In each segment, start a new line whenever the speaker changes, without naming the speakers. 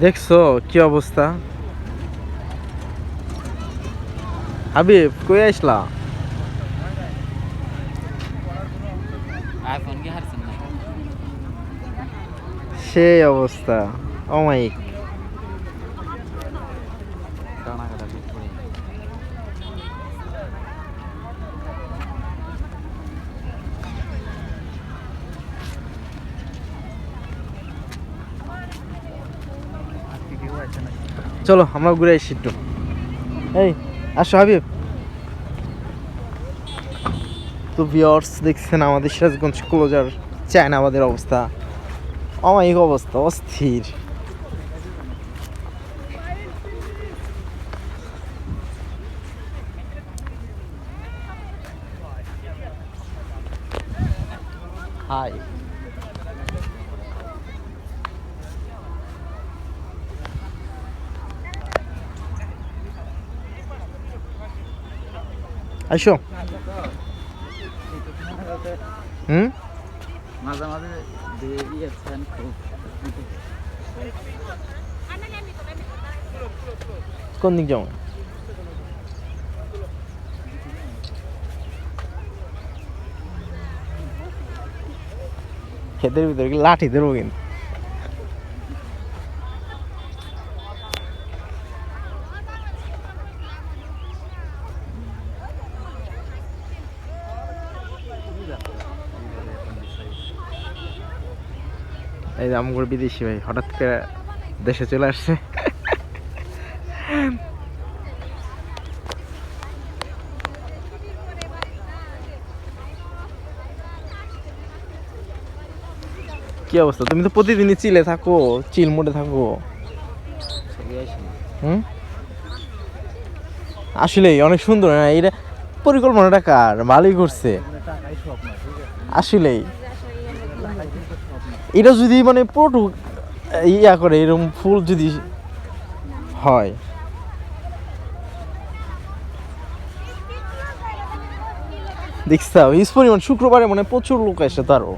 দেখছ কি অবস্থা? হাবিব কই আসলা সেই অবস্থা। অমাইক চলো আমরা ঘুরে আসি একটু। এই, আসো হাবিব। তো ভিওর্স দেখছেন আমাদের সিরাজগঞ্জ ক্লোজার চায়নাবাদের অবস্থা। অমায়িক অবস্থা, অস্থির। আইসো হুম?
মাঝে মাঝে দেরি
কোন দিক যাব ক্ষেতের ভিতরে কি লাঠি দেবো কিন্তু? এই যে আমগুলো বিদেশি ভাই হঠাৎ করে দেশে চলে আসছে। কি অবস্থা? তুমি তো প্রতিদিনই চিলে থাকো চিল মোডে থাকো।
ছবি আসে
হুম? আসলেই অনেক সুন্দর না? এটা পরিকল্পনাটা কার? ভালোই করছে।
আছে?
আসলেই। এটা যদি মানে পুরোটু ইয়া করে এরকম ফুল যদি হয়। দেখছাও ইস পরিমাণ শুক্রবারে মানে প্রচুর লোক আসে তারও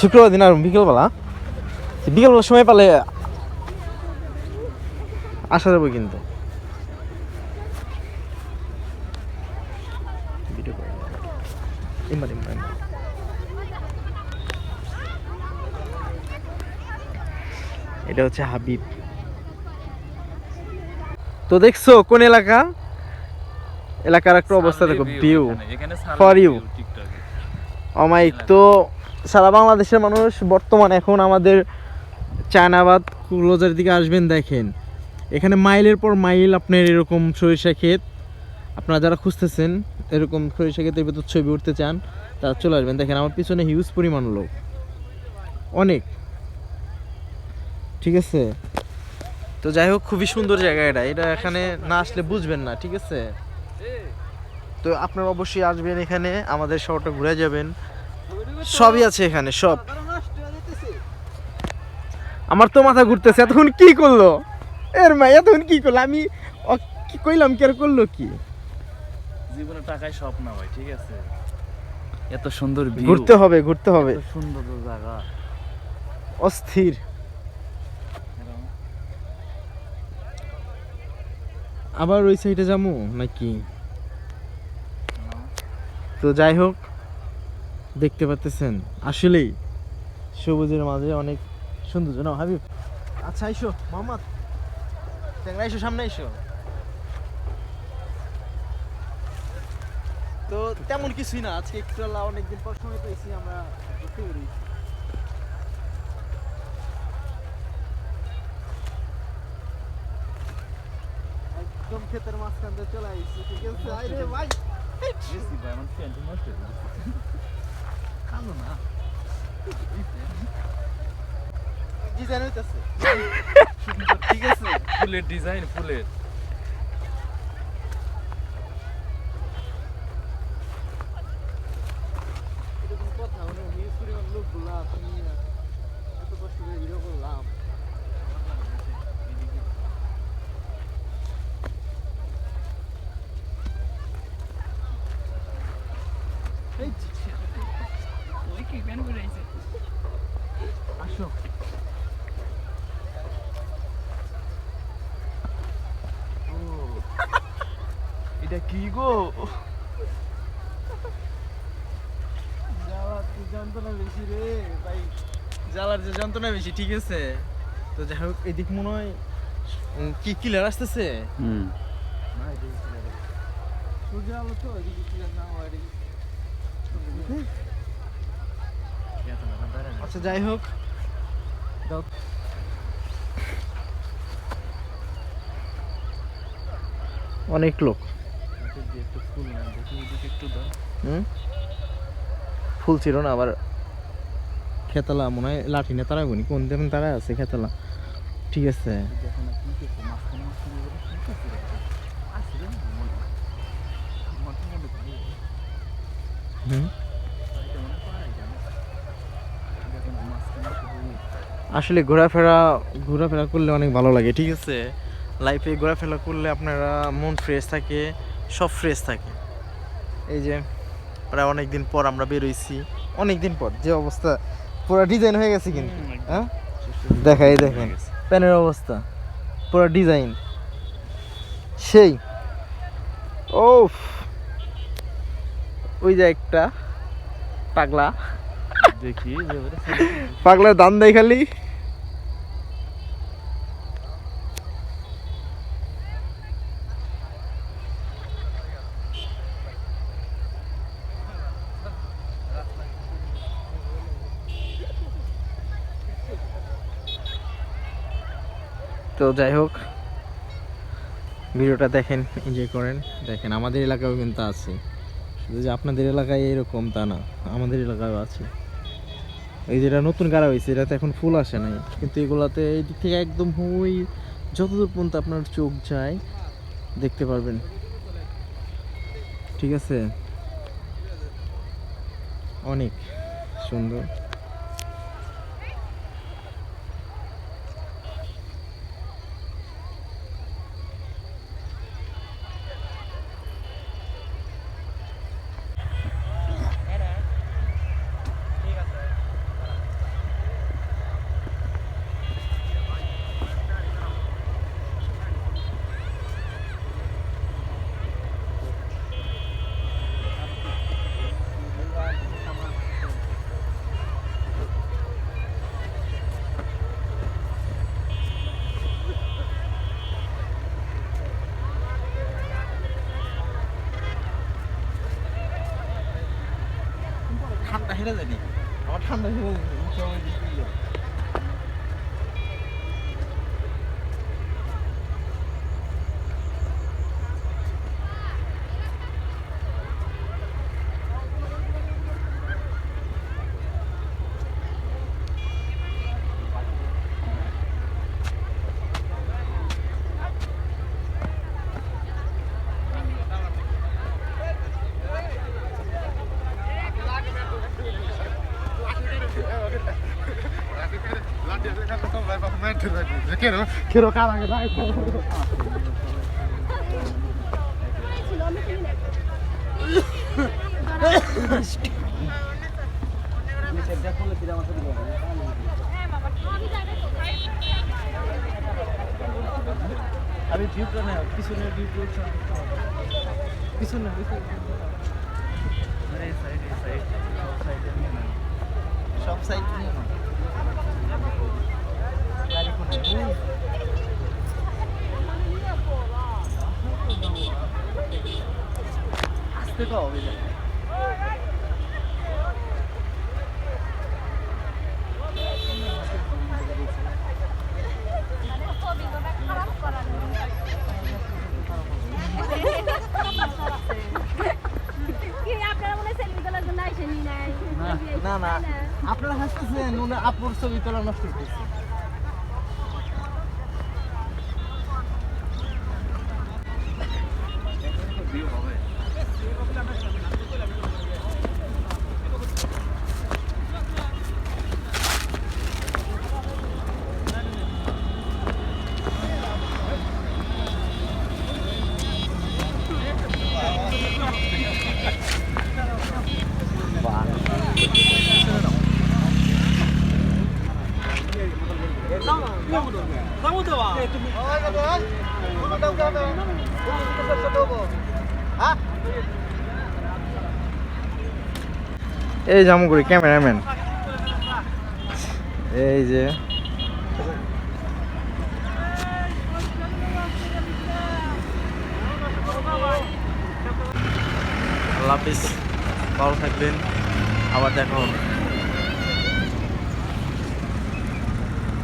শুক্রবার দিন আর বিকেলবেলা? বিকেলবেলা সময় পালে আসা যাবে কিন্তু। এটা হচ্ছে হাবিব। তো দেখছ কোন এলাকা? এলাকার একটা অবস্থা দেখো ভিউ ফর ইউ অমাইক তো সারা বাংলাদেশের মানুষ বর্তমান এখন আমাদের চায়নাবাদ ক্লোজার দিকে আসবেন দেখেন। এখানে মাইলের পর মাইল আপনার এরকম সরিষা ক্ষেত। আপনারা যারা খুঁজতেছেন এরকম সরিষা ক্ষেতের ভিতর ছবি উঠতে চান তারা চলে আসবেন। দেখেন আমার পিছনে হিউজ পরিমাণ লোক। অনেক। ঠিক আছে? তো যাই হোক খুবই সুন্দর জায়গা এটা। এটা এখানে না আসলে বুঝবেন না ঠিক আছে? তো আপনারা অবশ্যই আসবেন এখানে আমাদের শহরটা ঘুরে যাবেন। সবই আছে এখানে সব। আমার তো মাথা ঘুরতেছে এতক্ষণ কি করল? এর মা এতক্ষণ কি করল? আমি কি কইলাম কি আর করল কি?
জীবনে টাকায় সব না ভাই ঠিক আছে? এত সুন্দর ভিউ
ঘুরতে হবে ঘুরতে হবে।
সুন্দর জায়গা।
অস্থির। আবার ওই সাইডে যাব নাকি? তো যাই হোক, দেখতে পাচ্তেছেন আসলেই সবুজের মাঝে অনেক সৌন্দর্য না, হাবিব আচ্ছা আইসো, মোহাম্মদ। ট্যাংরা, আইসো, সামনে আইসো। তো তেমন কিছুই না, আজকে একটু অনেকদিন পর সময় পেয়েছি, আমরা ঘুরতে বেরিয়েছি। একদম ক্ষেতের মাঝখান দিয়ে চলে আসছি ঠিক আছে? আইরে ভাই
এসি ভাই আমার প্যান্ট নষ্ট হয়ে গেছে কালো না?
ডিজাইন হইতাছে। ঠিক আছে
ফুলের ডিজাইন ফুলের
এরকম কথা মানে নিউজ পরিমাণ লোকগুলা তুমি এত কষ্ট করে ভিডিও করলাম
ওই কি প্যান্ট পরে আইছে
আসো
এটা কি গো? যন্ত্রণা বেশি রে ভাই।
জ্বালার যে যন্ত্রণা বেশি ঠিক আছে? তো যাই হোক এদিক মনে হয় কি কিলার আসতেছে?
হুম।
সূর্য আলো তো এদিকে কিলার না হয় আচ্ছা যাই হোক। অনেক লোক।
একটু ফুল না দেখি এদিকে একটু দাও
হুম? ফুল ছিল না আবার খেতলা মনে হয় লাঠি না তারা গুনি কোন দেবেন তারা আছে খেতলা? ঠিক আছে।
আসলে
ঘোরাফেরা ঘোরাফেরা করলে অনেক ভালো লাগে ঠিক আছে? লাইফে ঘোরাফেরা করলে আপনারা মন ফ্রেশ থাকে। সব ফ্রেশ থাকে। এই যে প্রায় অনেক দিন পর আমরা বেরোইছি। অনেক দিন পর যে অবস্থা পুরো ডিজাইন হয়ে গেছে কিন্তু হ্যাঁ? দেখাই দেখেন
গেছে।
প্যানের অবস্থা পুরো ডিজাইন সেই ও ওই যে একটা পাগলা।
দেখি
পাগলার দাম দেয় তো যাই হোক, ভিডিওটা দেখেন এনজয় করেন। দেখেন, আমাদের এলাকাও কিন্তু আছে। শুধু যে আপনাদের এলাকায় এরকম তা না, আমাদের এলাকাও আছে। এই যেটা নতুন গাড়া হয়েছে, এটাতে এখন ফুল আসে নাই। কিন্তু এগুলাতে এই দিক থেকে একদম ওই যতদূর পর্যন্ত আপনার চোখ যায়, দেখতে পারবেন। ঠিক আছে? অনেক সুন্দর। ঠান্ডা হেরে জানি আমার ঠান্ডা হেরে জানি Quiero cada que da
আমি ভিউটা না পিছনের ভিউ পিছনে পিছনে আরে সাইড সাইড সব সাইডে নিয়ে আসতে তো হবে না
মনে হয় না
আপনারা হাসতেছেন উনি আপুর ছবি তোলা নষ্ট করতেছে
হ্যাঁ?
এই জামু করি ক্যামেরাম্যান। এই যে। আল্লাহ হাফিজ ভালো থাকবেন। আবার দেখা হবে।